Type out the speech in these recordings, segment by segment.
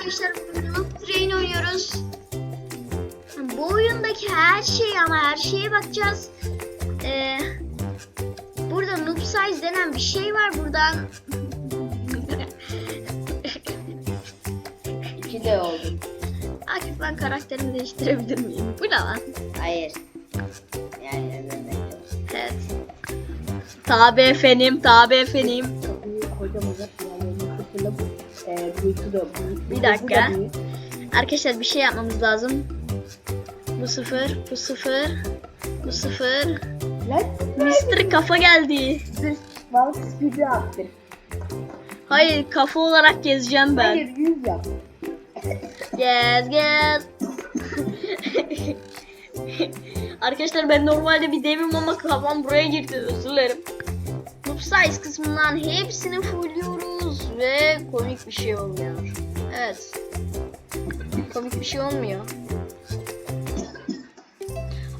arkadaşlar bugün Train oynuyoruz. Bu oyundaki her şey ama her şeye bakacağız. Ee, burada noob size denen bir şey var buradan. İki de oldu. Akif ben karakterimi değiştirebilir miyim? Bu ne lan? Hayır. Yani ben de. Evet. Tabi efendim, tabi efendim. Boyutu da büyük. Bir dakika. Arkadaşlar bir şey yapmamız lazım. Bu sıfır, bu sıfır, bu sıfır. Mr. Kafa geldi. Hayır kafa olarak gezeceğim ben. Hayır yüz yap. Gez gez. Arkadaşlar ben normalde bir devim ama kafam buraya girdi özür dilerim. Noob size kısmından hepsini fullüyoruz ve komik bir şey olmuyor. Evet. Komik bir şey olmuyor.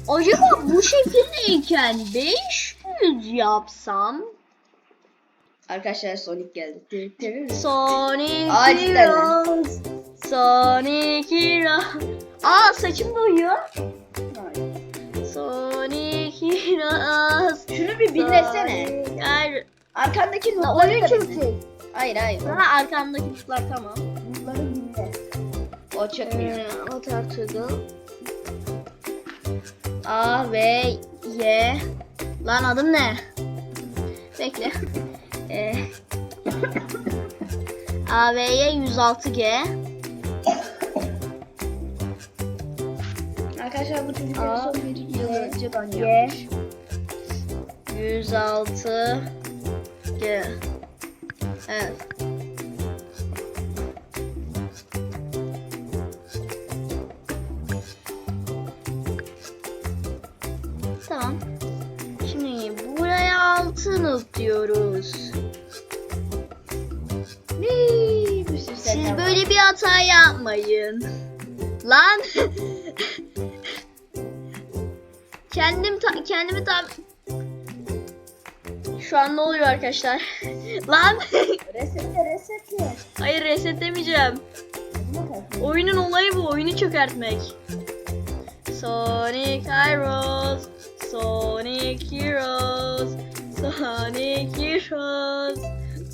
Acaba bu şekildeyken 500 yapsam Arkadaşlar Sonic geldi. Sonic Heroes Sonic Heroes Aa saçım doyuyor Sonic Heroes Şunu bir dinlesene. Heroes. Arkandaki notları da dinle. Hayır hayır. Daha arkamdaki tuşlar tamam Notları dinle. O çökmüyor. ee, Otar Toggle A ve Y Lan adım ne? Bekle ee, A ve Y 106G Arkadaşlar bu çocuk Aa, en son bir yıl ye, önceden ye. yapmış. 106 G. Evet. Tamam. Şimdi buraya altın diyoruz. Bir sürü Siz böyle bir hata yapmayın. Lan. Kendim ta- kendimi tam Şu an ne oluyor arkadaşlar? Lan. Resetle resetle. Hayır resetlemeyeceğim. Oyunun olayı bu. Oyunu çökertmek. Sonic Heroes. Sonic Heroes. Sonic Heroes.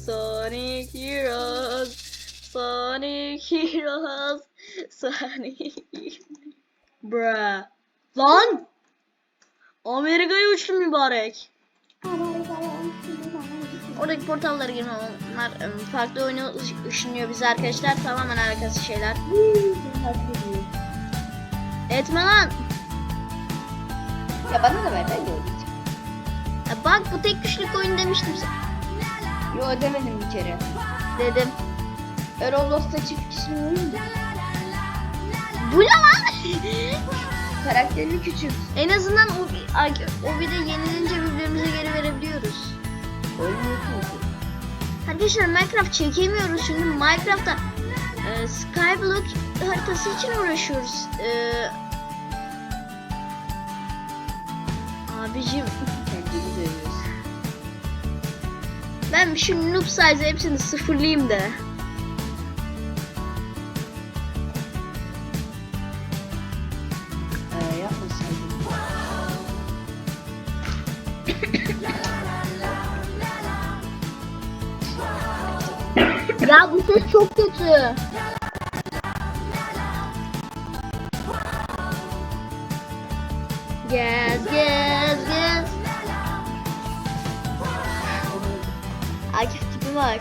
Sonic Heroes. Sonic Heroes. Sonic Bruh. Lan! Amerika'ya uçtum mübarek. Oradaki portallara girme onlar ım, farklı oyunu ış- ışınlıyor bize arkadaşlar. Tamamen alakasız şeyler. Etme lan. Ya bana da ver ben de oynayacağım. Ya bak bu tek kişilik oyun demiştim sana. Yo demedim bir kere. Dedim. Roblox'ta çift kişinin oyun? Bu ne lan? Karakterini küçük. en azından o, o bir de yenilince birbirimize geri verebiliyoruz. Arkadaşlar Minecraft çekemiyoruz çünkü Minecraft'ta e, Skyblock haritası için uğraşıyoruz. E, abicim ben şu noob size hepsini sıfırlayayım da. Kötü. Gez gez gez. Akif tipi var.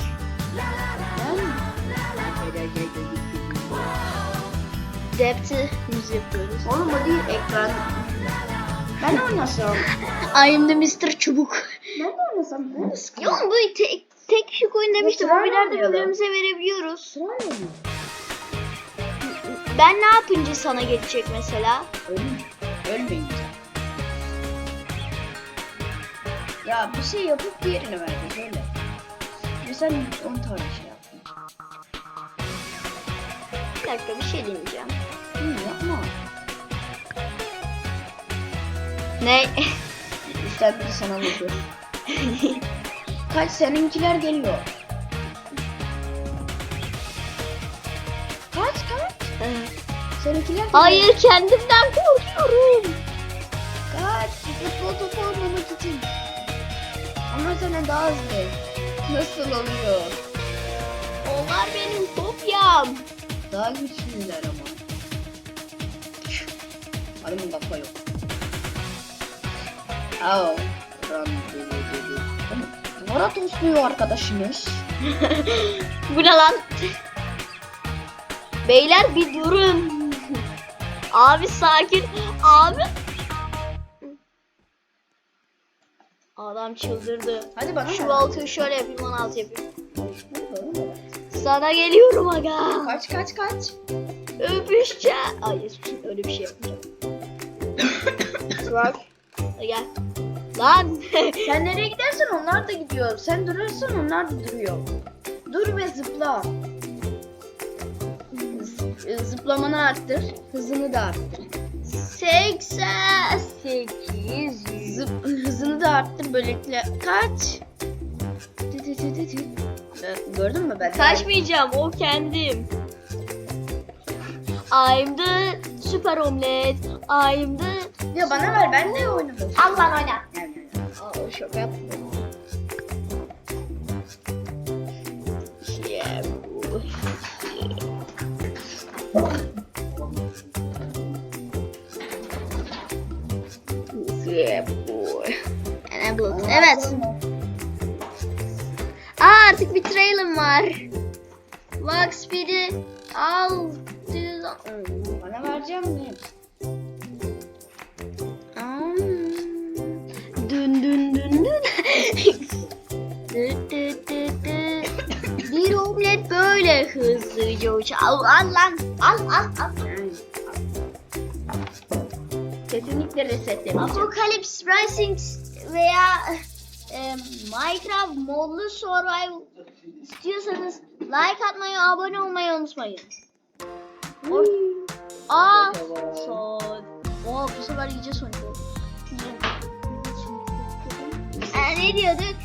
Depti yüz yapıyoruz. Oğlum o değil ekran. Ben de oynasam. I'm the Mr. Çubuk. Ben de oynasam. Yok bu tek, tek kişilik oyun demiştim. Bu ileride oynayalım. birbirimize verebiliyoruz. Ben ne yapınca sana geçecek mesela? Ölüm. Ölmeyin. Ya bir şey yapıp diğerini verdi öyle. Mesela 10 tane şey yaptın. Bir dakika bir şey deneyeceğim. Hı, yapma. Ne? Biri sana vurdu. Kaç seninkiler geliyor. Kaç. Seninkiler de- Hayır kendimden korkuyorum. Kaç. Futbol topu olmamak için. Ama sana daha hızlı. Nasıl oluyor? Onlar benim kopyam. Daha güçlüler ama. Adamın kafa yok. Au. Ram dedi dedi. Ama Duvara tosluyor arkadaşımız. Bu ne lan? Beyler bir durun. Abi sakin. Abi. Adam çıldırdı. Hadi bana Şu altı şöyle yapayım, onu alt yapayım. Sana geliyorum aga. Kaç kaç kaç. Öpüşeceğim. Hayır, öyle bir şey yapmayacağım. Bak. Gel. Lan. Sen nereye gidersen onlar da gidiyor. Sen durursun onlar da duruyor. Dur ve zıpla. Z- zıplamanı arttır. Hızını da arttır. 88 Zıp, hızını da arttır böylelikle. Kaç. Tü tü tü tü tü. Evet, Gördün mü ben? Kaçmayacağım o kendim. I'm the super omlet. I'm the... Ya bana ver ben de oynadım. Al lan oyna. Şaka. Yeah, bu. Yeah, boy. Enabled. Evet. Aa, artık bir trailer'ım var. Walk speed'i al. Bana vereceğim mi? Böyle hızlıca uçar. Al al lan. Al al al. Kesinlikle resetlemeyeceğim. Apocalypse Rising veya e, Minecraft modlu survival istiyorsanız like atmayı, abone olmayı unutmayın. Or- Aa, son. Oo, bu sefer iyice. Ee, ne diyorduk?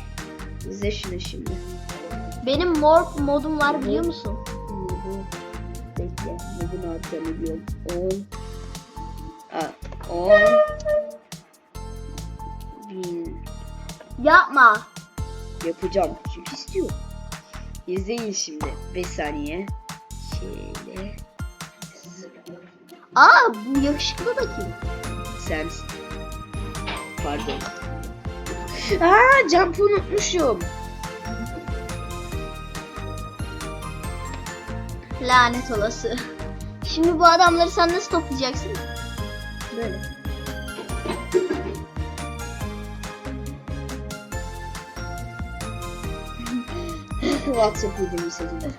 İzle şunu şimdi. Benim morph modum var biliyor musun? Bekle. Bugün hatırlıyorum. 10 Aa, 10 Bin Yapma. Yapacağım çünkü istiyorum. İzleyin şimdi. 5 saniye. Şöyle. Aa, bu yakışıklı da kim? Sensin. Pardon. Aa jump'ı unutmuşum. Lanet olası. Şimdi bu adamları sen nasıl toplayacaksın? Böyle. WhatsApp videomu izledim.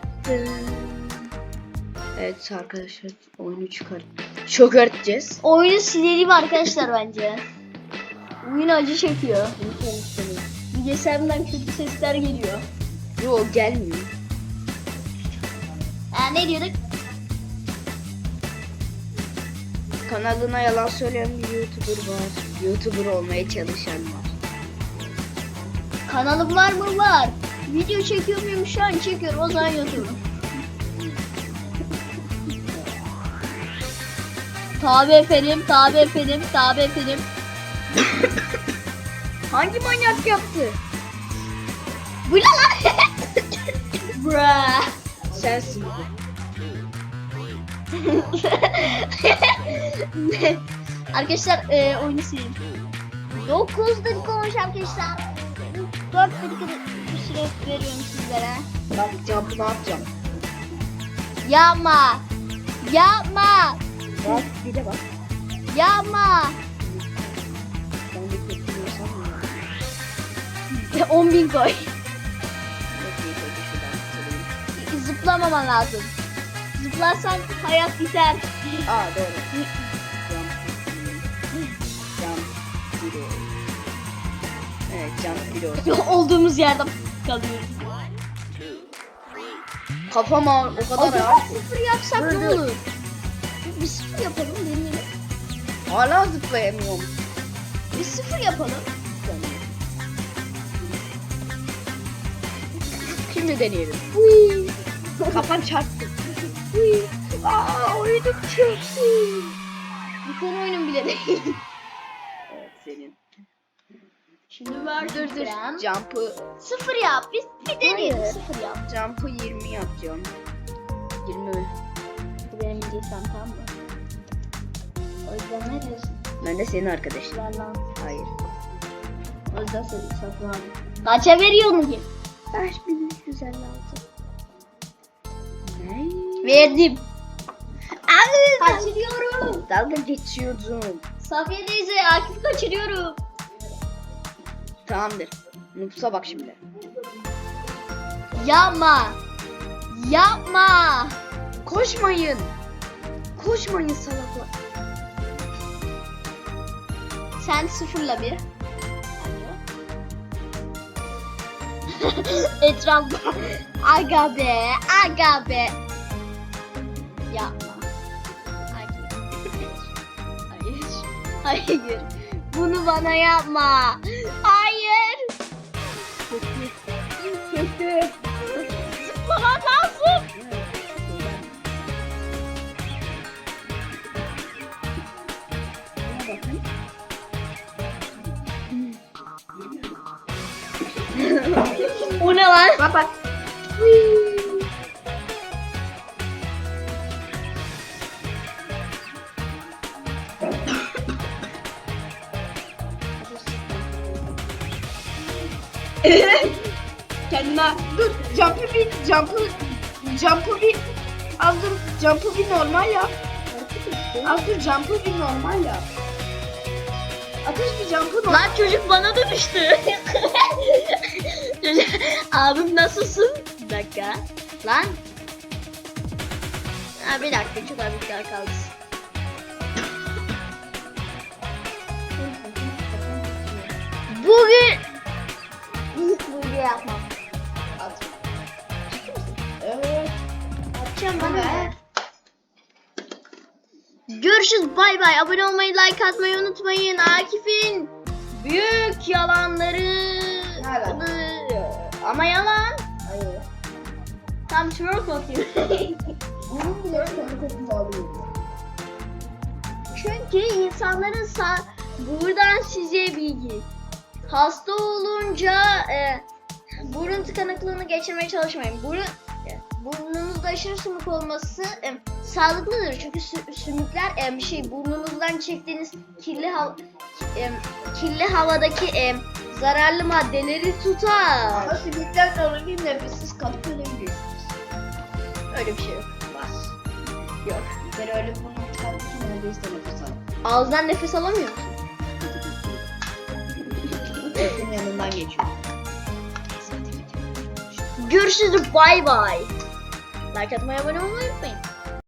Evet arkadaşlar oyunu çıkar. Çok öğreteceğiz. Oyunu silelim arkadaşlar bence. Oyun acı çekiyor. Bilgisayarımdan kötü sesler geliyor. Yok gelmiyor. Ne diyorduk? Kanalına yalan söyleyen bir YouTuber var. YouTuber olmaya çalışan var. Kanalım var mı? Var. Video çekiyor muyum? Şu an çekiyorum. O zaman YouTube'um. Tabi efendim, tabi efendim, tabi efendim. Hangi manyak yaptı? Bu ne lan? Bra. Sensin. arkadaşlar e, oyunu sileyim. 9 dakika olmuş arkadaşlar. 4 dakika bir süre veriyorum sizlere. Bak jump'ını atacağım. Yapma. Yapma. Bak bir de bak. Yapma. Ben de kurtuluyorsam ya. 10 bin koy. Zıplamaman lazım. Zıplarsan hayat biter. Aa doğru. Evet jump bir. Olduğumuz yerde kalıyoruz. Kafam ağır o kadar Acaba ağır. sıfır yapsak ne olur? Bir sıfır yapalım deneyelim. Hala zıplayamıyorum. Bir sıfır yapalım. Şimdi deneyelim. Uy. Kafam çarptı. Aa oyun Chelsea. Bir tane oyunum bile değil. Evet senin. Şimdi ver dur dur. Jump'ı Sıfır yap. Biz bir. Hayır. Sıfır yap. Jump'ı 20 yapacağım. 20 mi? Bu benim bilgisayarım tamam mı? O yüzden ne diyorsun? Ben de senin arkadaşın. Ver lan. Hayır. O yüzden seni satın aldım. Kaça veriyorsun ki? 5356. Ne? Verdim. Abi Kaçırıyorum. dalga geçiyordum. Safiye teyze Akif kaçırıyorum. Tamamdır. Nups'a bak şimdi. Yapma. Yapma. Koşmayın. Koşmayın salaklar. Sen sıfırla bir. Etrafta. Aga be. Aga be. Yapma. Akif. Hayır. Hayır. Bunu bana yapma. Hayır. Kendine dur jump'ı bir jump'ı jump'ı bir az dur jump'ı bir normal yap. Az dur jump'ı bir normal yap. Ateş bir jump'ı normal. Lan çocuk bana dönüştü. Abim nasılsın? Bir dakika. Lan. Ha, bir dakika çok az bir daha kaldı. Bugün Evet. Atacağım ben de. görüşürüz bay bay. Abone olmayı, like atmayı unutmayın. Akif'in büyük yalanları. Yalan. Ama yalan. Hayır. Tam twerk bakayım. Bunun bile çok oluyor. Çünkü insanların sa buradan size bilgi. Hasta olunca e, burun tıkanıklığını geçirmeye çalışmayın. Burun burnunuzda aşırı sümük olması e, sağlıklıdır. Çünkü sü- sümükler e, bir şey burnunuzdan çektiğiniz kirli hava e, kirli havadaki e, zararlı maddeleri tutar. Ama sonra bir nefessiz kalıp ölebilirsiniz. Öyle bir şey yok. Bas. Yok. Ben öyle bunu ki neredeyse nefes aldım. Ağızdan nefes alamıyor musun? Sesin yanından geçiyor. Görüşürüz. Bay bay. Like atmayı abone olmayı unutmayın.